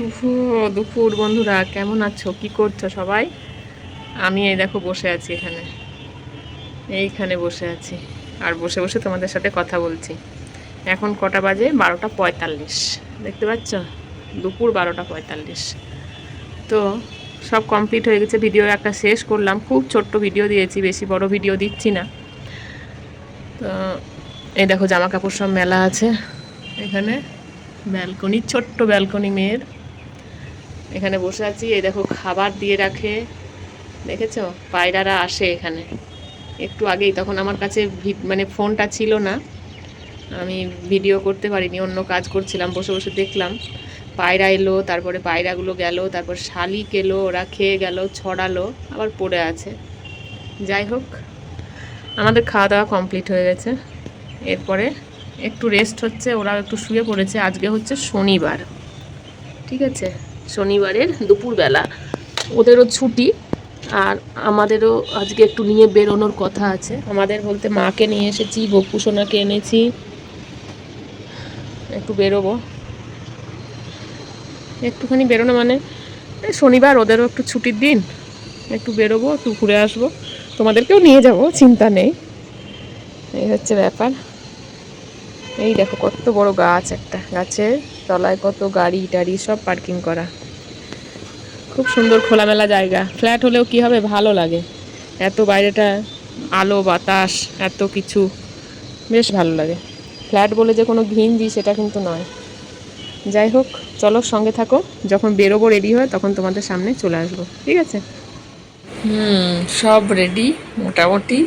শুভ দুপুর বন্ধুরা, কেমন আছো? কি করছ সবাই? আমি এই দেখো বসে আছি এখানে। এইখানে বসে আছি। আর বসে বসে তোমাদের সাথে কথা বলছি। এখন কটা বাজে? বারোটা পঁয়তাল্লিশ। দেখতে পাচ্ছ? দুপুর বারোটা পঁয়তাল্লিশ। তো সব কমপ্লিট হয়ে গেছে। ভিডিও একটা শেষ করলাম। খুব ছোট্ট ভিডিও দিয়েছি, বেশি বড় ভিডিও দিচ্ছি না। তো এই দেখো জামা কাপড় সব মেলা আছে। এখানে ব্যালকনি, ছোট্ট ব্যালকনি মেয়ের। এখানে বসে আছি, এই দেখো খাবার দিয়ে রাখে। দেখেছ? পায়রারা আসে এখানে। একটু আগেই, তখন আমার কাছে মানে ফোনটা ছিল না। আমি ভিডিও করতে পারিনি, অন্য কাজ করছিলাম, বসে বসে দেখলাম। পায়রা এলো, তারপরে পায়রাগুলো গেল, তারপর শালিক এলো, ওরা খেয়ে গেল, ছড়ালো, আবার পড়ে আছে। যাই হোক, আমাদের খাওয়া দাওয়া কমপ্লিট হয়ে গেছে। এরপরে একটু রেস্ট হচ্ছে ওরা একটু শুয়ে পড়েছে। আজকে হচ্ছে শনিবার। ঠিক আছে? শনিবারের দুপুরবেলা। ওদেরও ছুটি আর আমাদেরও আজকে একটু নিয়ে বেরোনোর কথা আছে। আমাদের বলতে মাকে নিয়ে এসেছি গপু সোনাকে এনেছি। একটু বেরোবো। একটুখানি বেরোনো মানে শনিবার ওদেরও একটু ছুটির দিন। একটু বেরোবো, একটু ঘুরে আসব। তোমাদেরকেও নিয়ে যাব, চিন্তা নেই। এই হচ্ছে ব্যাপার। এই দেখো কত বড় গাছ একটা, গাছের তলায় কত গাড়ি টাড়ি সব পার্কিং করা। খুব সুন্দর খোলামেলা জায়গা। ফ্ল্যাট হলেও কি হবে? ভালো লাগে। এত বাইরেটা আলো, বাতাস, এত কিছু। বেশ ভালো লাগে। ফ্ল্যাট বলে যে কোনো ঘিঞ্জি, সেটা কিন্তু নয়। যাই হোক, চলো সঙ্গে থাকো। যখন বেরোবো রেডি হয়, তখন তোমাদের সামনে চলে আসব। ঠিক আছে? হুম, সব রেডি মোটামুটি।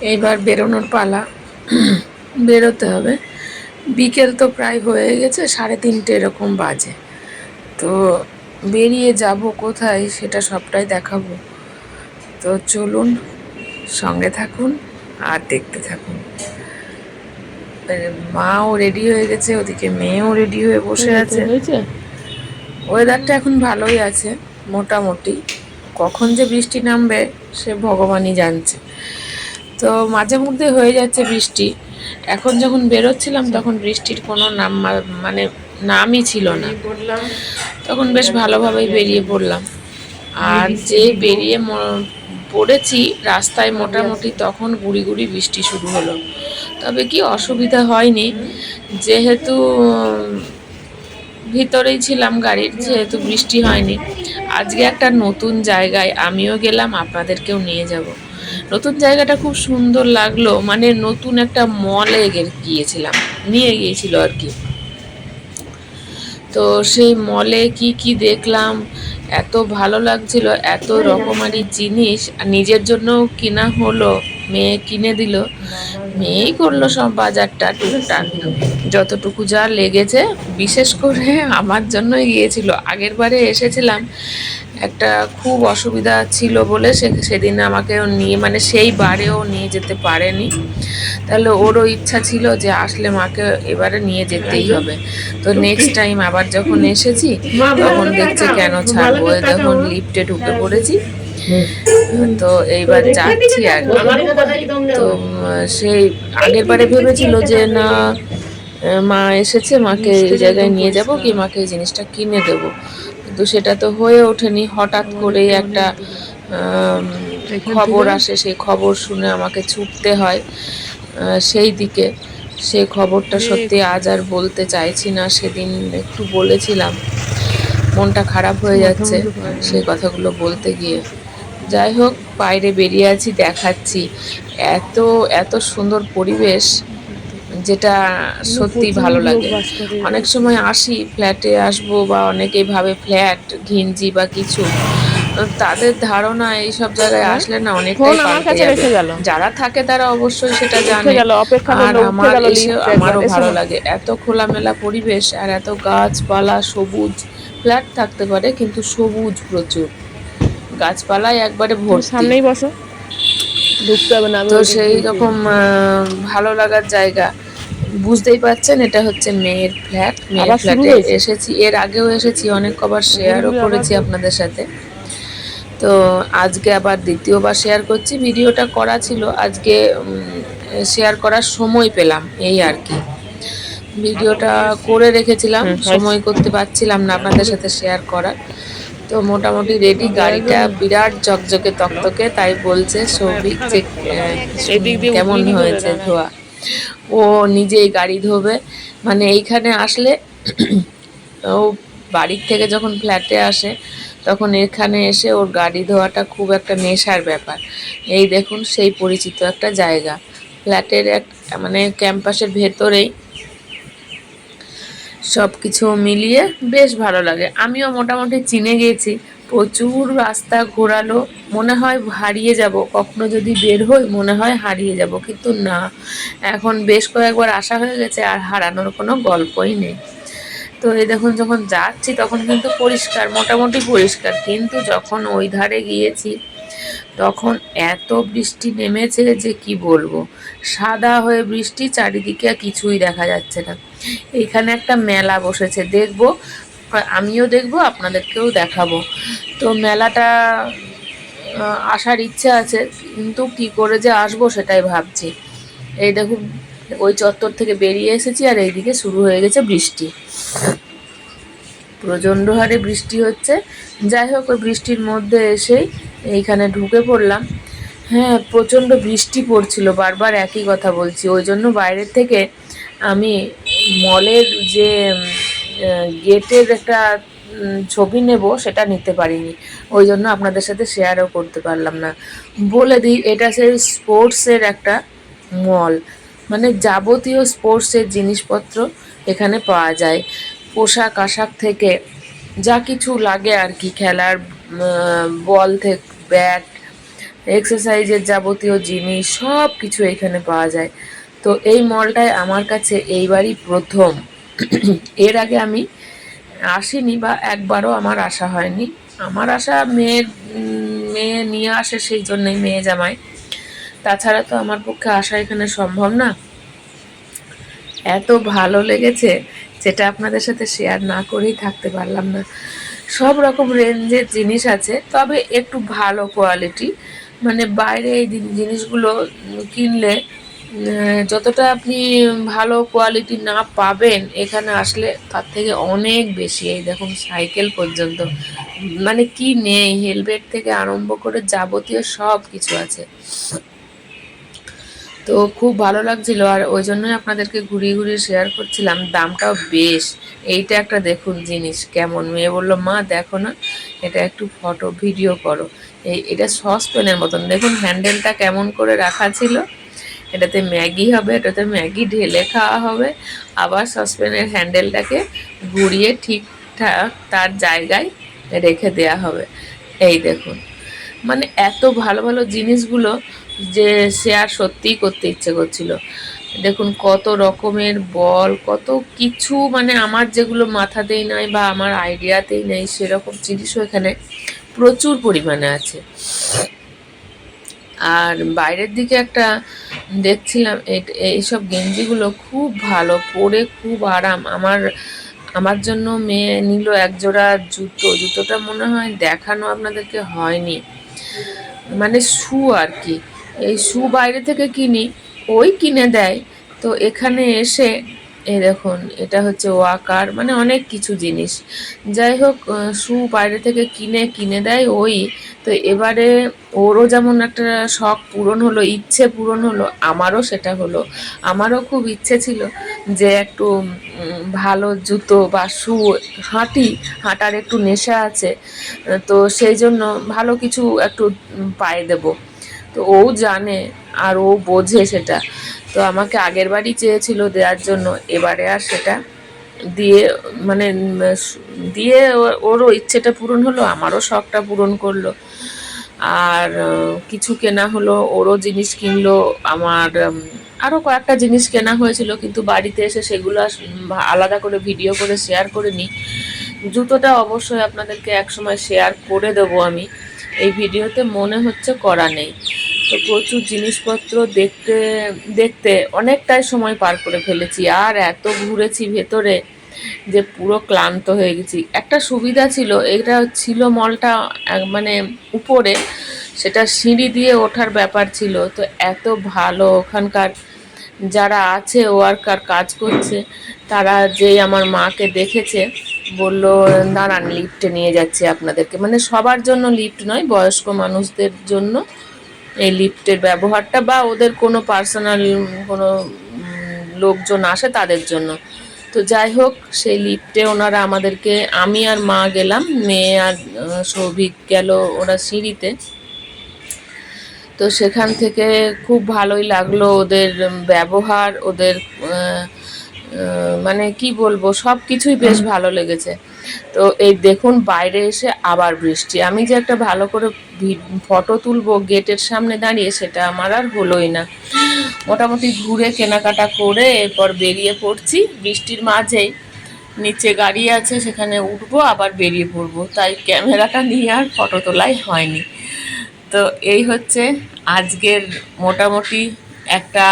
এইবার বেরোনোর পালা। বেরোতে হবে। বিকেল তো প্রায় হয়ে গেছে সাড়ে তিনটে এরকম বাজে। তো বেরিয়ে যাব কোথায় সেটা সবটাই দেখাবো। তো চলুন সঙ্গে থাকুন আর দেখতে থাকুন। মাও রেডি হয়ে গেছে ওদিকে মেয়েও রেডি হয়ে বসে আছে। ওয়েদারটা এখন ভালোই আছে মোটামুটি। কখন যে বৃষ্টি নামবে সে ভগবানই জানছে। তো মাঝে মধ্যে হয়ে যাচ্ছে বৃষ্টি। এখন যখন বেরোচ্ছিলাম, তখন বৃষ্টির কোনো নাম মানে নামই ছিল না। তখন বেশ ভালোভাবেই বেরিয়ে পড়লাম। আর যে বেরিয়ে পড়েছি রাস্তায় মোটামুটি তখন গুড়ি গুড়ি বৃষ্টি শুরু হলো। তবে কি অসুবিধা হয়নি, যেহেতু, ভিতরেই ছিলাম গাড়ির, যেহেতু বৃষ্টি হয়নি। আজকে একটা নতুন জায়গায় আমিও গেলাম, আপনাদেরকেও নিয়ে যাব। নতুন জায়গাটা খুব সুন্দর লাগল মানে নতুন একটা মলে গিয়েছিলাম, নিয়ে গিয়েছিল আর কি। তো সেই মলে কি কি দেখলাম, এত ভালো লাগছিল, এত রকমারি জিনিস নিজের জন্য কিনা হলো। মেয়ে কিনে দিল। মেয়েই করল সব বাজারটা টুকটাক। যতটুকু যা লেগেছে বিশেষ করে আমার জন্যই গিয়েছিল। আগের বারে এসেছিলাম একটা খুব অসুবিধা ছিল বলে সে সেদিন আমাকে নিয়ে মানে সেই বারেও নিয়ে যেতে পারেনি। তাহলে ওরও ইচ্ছা ছিল যে আসলে মাকে এবারে নিয়ে যেতেই হবে। তো নেক্সট টাইম আবার যখন এসেছি তখন দেখছে কেন ছাড়বো? দেখুন লিফটে ঢুকে পড়েছি। তো এইবার যাচ্ছি আর। তো সেই আগের বারে ভেবেছিল যে না মা এসেছে মাকে এই জায়গায় নিয়ে যাব কি মাকে এই জিনিসটা কিনে দেব। কিন্তু সেটা তো হয়ে ওঠেনি। হঠাৎ করেই একটা খবর আসে সেই খবর শুনে আমাকে ছুটতে হয় সেই দিকে। সেই খবরটা সত্যি আজ আর বলতে চাইছি না সেদিন একটু বলেছিলাম। মনটা খারাপ হয়ে যাচ্ছে সেই কথাগুলো বলতে গিয়ে। যাই হোক বাইরে বেরিয়ে আছি দেখাচ্ছি। এত এত সুন্দর পরিবেশ যেটা সত্যি ভালো লাগে। অনেক সময় আসি ফ্ল্যাটে আসব বা অনেকেই ভাবে ফ্ল্যাট ঘিঞ্জি বা কিছু। তাদের ধারণা এইসব জায়গায় আসলে না অনেকটাই পাল্টে যাবে। যারা থাকে তারা অবশ্যই সেটা জানে। আর আমার এসে আমারও ভালো লাগে। এত খোলামেলা পরিবেশ আর এত গাছপালা সবুজ। ফ্ল্যাট থাকতে পারে কিন্তু সবুজ প্রচুর। গাছপালায় একবারে ভর্তি। সামনেই বসো। ঢুকতে হবে না আমি তো সেই রকম ভালো লাগার জায়গা। বুঝতেই পারছেন এটা হচ্ছে মেয়ের ফ্ল্যাট মেয়ের ফ্ল্যাটে এসেছি এর আগেও এসেছি অনেক কবার শেয়ারও করেছি আপনাদের সাথে। তো আজকে আবার দ্বিতীয়বার শেয়ার করছি ভিডিওটা করা ছিল আজকে শেয়ার করার সময় পেলাম এই আর কি। ভিডিওটা করে রেখেছিলাম সময় করতে পারছিলাম না আপনাদের সাথে শেয়ার করার। তো মোটামুটি রেডি গাড়িটা বিরাট ঝকঝকে তকতকে তাই বলছে সৌভিক যে কেমন হয়েছে ধোয়া। ও নিজেই গাড়ি ধোবে। মানে এইখানে আসলে ও বাড়ির থেকে যখন ফ্ল্যাটে আসে তখন এখানে এসে ওর গাড়ি ধোয়াটা খুব একটা নেশার ব্যাপার। এই দেখুন সেই পরিচিত একটা জায়গা। ফ্ল্যাটের এক মানে ক্যাম্পাসের ভেতরেই সব কিছু মিলিয়ে বেশ ভালো লাগে। আমিও মোটামুটি চিনে গেছি। প্রচুর রাস্তা ঘোরালো। মনে হয় হারিয়ে যাব। কখনো যদি বের হই, মনে হয় হারিয়ে যাব। কিন্তু না। এখন বেশ কয়েকবার আসা হয়ে গেছে আর হারানোর কোনো গল্পই নেই। তো এই দেখুন, যখন যাচ্ছি তখন কিন্তু পরিষ্কার, মোটামুটি পরিষ্কার। কিন্তু যখন ওই ধারে গিয়েছি, তখন এত বৃষ্টি নেমেছে যে কি বলব? সাদা হয়ে বৃষ্টি, চারিদিকে কিছুই দেখা যাচ্ছে না। এইখানে একটা মেলা বসেছে, দেখব। আমিও দেখব, আপনাদেরকেও দেখাবো। তো মেলাটা আসার ইচ্ছে আছে, কিন্তু কি করে যে আসব সেটাই ভাবছি। এই দেখুন, ওই চত্বর থেকে বেরিয়ে এসেছি আর এইদিকে শুরু হয়ে গেছে বৃষ্টি। প্রচণ্ড হারে বৃষ্টি হচ্ছে। যাই হোক, ওই বৃষ্টির মধ্যে এসেই এইখানে ঢুকে পড়লাম। হ্যাঁ প্রচণ্ড বৃষ্টি পড়ছিল, বারবার একই কথা বলছি। ওই জন্য বাইরের থেকে আমি মলের যে গেটের একটা ছবি নেব, সেটা নিতে পারিনি। ওই জন্য আপনাদের সাথে শেয়ারও করতে পারলাম না। বলে দিই, এটা সেই স্পোর্টসের একটা মল। মানে যাবতীয় স্পোর্টসের জিনিসপত্র এখানে পাওয়া যায়। পোশাক, আশাক থেকে যা কিছু লাগে আর কি, খেলার বল থেকে ব্যাট এক্সারসাইজের যাবতীয় জিনিস সব কিছু এখানে পাওয়া যায়। তো এই মলটায় আমার কাছে এইবারই প্রথম। এর আগে আমি আসিনি বা একবারও আমার আসা হয়নি। আমার আসা মেয়ের, মেয়ে নিয়ে আসে সেই জন্যই মেয়ে জামাই। তাছাড়া তো আমার পক্ষে আসা এখানে সম্ভব না। এত ভালো লেগেছে যেটা আপনাদের সাথে শেয়ার না করেই থাকতে পারলাম না। সব রকম রেঞ্জের জিনিস আছে, তবে একটু ভালো কোয়ালিটি মানে বাইরে এই জিনিসগুলো কিনলে যতটা আপনি ভালো কোয়ালিটি না পাবেন, এখানে আসলে তার থেকে অনেক বেশি। এই দেখুন সাইকেল পর্যন্ত। মানে কি নেই হেলমেট থেকে আরম্ভ করে যাবতীয় সব কিছু আছে। তো খুব ভালো লাগছিল, আর ওই জন্যই আপনাদেরকে ঘুরিয়ে ঘুরিয়ে শেয়ার করছিলাম। দামটাও বেশ। এইটা একটা দেখুন জিনিস, কেমন? মেয়ে বলল, মা, দেখো না, এটা একটু ফটো ভিডিও করো। এই, এটা সসপ্যানের মতন। দেখুন হ্যান্ডেলটা কেমন করে রাখা ছিল। এটাতে ম্যাগি হবে, এটাতে ম্যাগি ঢেলে খাওয়া হবে। আবার সসপ্যানের হ্যান্ডেলটাকে ঘুরিয়ে ঠিকঠাক তার জায়গায় রেখে দেয়া হবে। এই দেখুন। মানে এত ভালো ভালো জিনিসগুলো যে সে আর সত্যিই করতে ইচ্ছে করছিল। দেখুন কত রকমের বল, কত কিছু মানে আমার যেগুলো মাথাতেই নাই বা আমার আইডিয়াতেই নেই, সেরকম জিনিসও এখানে প্রচুর পরিমাণে আছে। আর বাইরের দিকে একটা দেখছিলাম এই- এইসব গেঞ্জিগুলো খুব ভালো, পরে খুব আরাম। আমার আমার জন্য মেয়ে নিল এক জোড়া জুতো। জুতোটা মনে হয় দেখানো আপনাদেরকে হয়নি। মানে শু আর কি। এই শু বাইরে থেকে কিনি, ওই কিনে দেয়। তো এখানে এসে এই দেখুন, এটা হচ্ছে ওয়াকার মানে অনেক কিছু জিনিস। যাই হোক শু বাইরে থেকে কিনে কিনে দেয় ওই। তো এবারে ওরও যেমন একটা শখ পূরণ হলো, ইচ্ছে পূরণ হলো, আমারও সেটা হলো। আমারও খুব ইচ্ছে ছিল যে একটু ভালো জুতো বা শু, হাঁটি, হাঁটার একটু নেশা আছে, তো সেই জন্য ভালো কিছু একটু পায়ে দেব। তো ও জানে আর ও বোঝে সেটা। তো আমাকে আগের বারই চেয়েছিল দেওয়ার জন্য, এবারে আর সেটা দিয়ে মানে দিয়ে ওরও ইচ্ছেটা পূরণ হলো, আমারও শখটা পূরণ করল। আর কিছু কেনা হলো, ওরও জিনিস কিনলো, আমার আরও কয়েকটা জিনিস কেনা হয়েছিল, কিন্তু বাড়িতে এসে সেগুলো আলাদা করে ভিডিও করে শেয়ার করে নিই জুতোটা অবশ্যই আপনাদেরকে একসময় শেয়ার করে দেবো আমি। এই ভিডিওতে মনে হচ্ছে করা নেই। তো প্রচুর জিনিসপত্র দেখতে দেখতে অনেকটাই সময় পার করে ফেলেছি। আর এত ঘুরেছি ভেতরে যে পুরো ক্লান্ত হয়ে গেছি। একটা সুবিধা ছিল, এটা ছিল মলটা মানে উপরে, সেটা সিঁড়ি দিয়ে ওঠার ব্যাপার ছিল। তো এত ভালো ওখানকার যারা আছে, ওয়ার্কার কাজ করছে, তারা যেই আমার মাকে দেখেছে বলল, দাঁড়ান লিফটে নিয়ে যাচ্ছে আপনাদেরকে। মানে সবার জন্য লিফট নয়, বয়স্ক মানুষদের জন্য এই লিফটের ব্যবহারটা বা ওদের কোনো পার্সোনাল কোনো লোকজন আসে তাদের জন্য। তো যাই হোক, সেই লিফটে ওনারা আমাদেরকে, আমি আর মা গেলাম, মেয়ে আর সৌভিক গেল ওরা সিঁড়িতে। তো সেখান থেকে খুব ভালোই লাগল ওদের ব্যবহার, ওদের মানে কি বলব সব কিছুই বেশ ভালো লেগেছে। তো এই দেখুন, বাইরে এসে আবার বৃষ্টি। আমি যে একটা ভালো করে ফটো তুলবো গেটের সামনে দাঁড়িয়ে, সেটা আমার আর হলোই না। মোটামুটি ঘুরে কেনাকাটা করে এরপর বেরিয়ে পড়ছি। বৃষ্টির মাঝেই নিচে গাড়ি আছে, সেখানে উঠবো, আবার বেরিয়ে পড়ব। তাই ক্যামেরাটা নিয়ে আর ফটো তোলাই হয়নি। তো এই হচ্ছে আজকের মোটামুটি একটা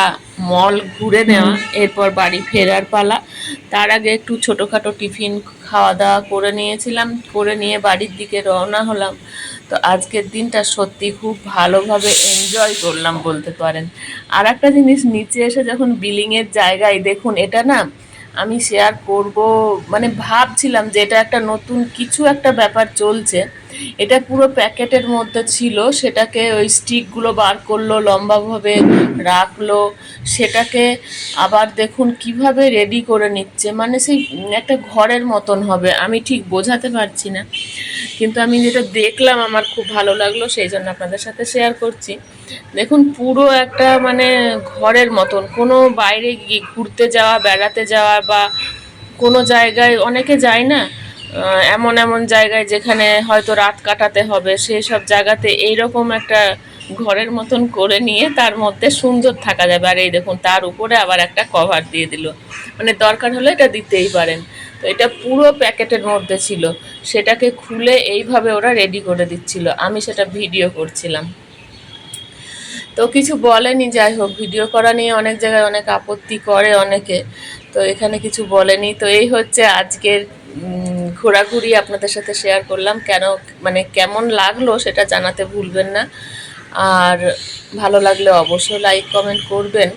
মল ঘুরে নেওয়া এরপর বাড়ি ফেরার পালা। তার আগে একটু ছোটোখাটো টিফিন খাওয়া দাওয়া করে নিয়েছিলাম করে নিয়ে বাড়ির দিকে রওনা হলাম। তো আজকের দিনটা সত্যি খুব ভালোভাবে এনজয় করলাম বলতে পারেন। আর একটা জিনিস নিচে এসে যখন বিলিংয়ের জায়গায় দেখুন এটা না আমি শেয়ার করব মানে ভাবছিলাম যে এটা একটা নতুন কিছু একটা ব্যাপার চলছে। এটা পুরো প্যাকেটের মধ্যে ছিল, সেটাকে ওই স্টিকগুলো বার করল, লম্বাভাবে রাখল, সেটাকে আবার দেখুন কীভাবে রেডি করে নিচ্ছে মানে সেই একটা ঘরের মতন হবে, আমি ঠিক বোঝাতে পারছি না। কিন্তু আমি যেটা দেখলাম আমার খুব ভালো লাগল, সেই জন্য আপনাদের সাথে শেয়ার করছি। দেখুন পুরো একটা মানে ঘরের মতন, কোনো বাইরে গিয়ে ঘুরতে যাওয়া, বেড়াতে যাওয়া বা কোনো জায়গায়, অনেকে যায় না এমন এমন জায়গায় যেখানে হয়তো রাত কাটাতে হবে, সেই সব জায়গাতে এইরকম একটা ঘরের মতন করে নিয়ে তার মধ্যে সুন্দর থাকা যাবে। আর এই দেখুন, তার উপরে আবার একটা কভার দিয়ে দিল। মানে দরকার হলে এটা দিতেই পারেন। তো এটা পুরো প্যাকেটের মধ্যে ছিল। সেটাকে খুলে এইভাবে ওরা রেডি করে দিচ্ছিল। আমি সেটা ভিডিও করছিলাম। তো কিছু বলেনি, যাই হোক ভিডিও করা নিয়ে অনেক জায়গায় অনেক আপত্তি করে অনেকে। তো এখানে কিছু বলেনি। তো এই হচ্ছে আজকের ঘোরাঘুরি আপনাদের সাথে শেয়ার করলাম। কেন মানে কেমন লাগল সেটা জানাতে ভুলবেন না। আর ভালো লাগলে অবশ্যই লাইক কমেন্ট করবেন।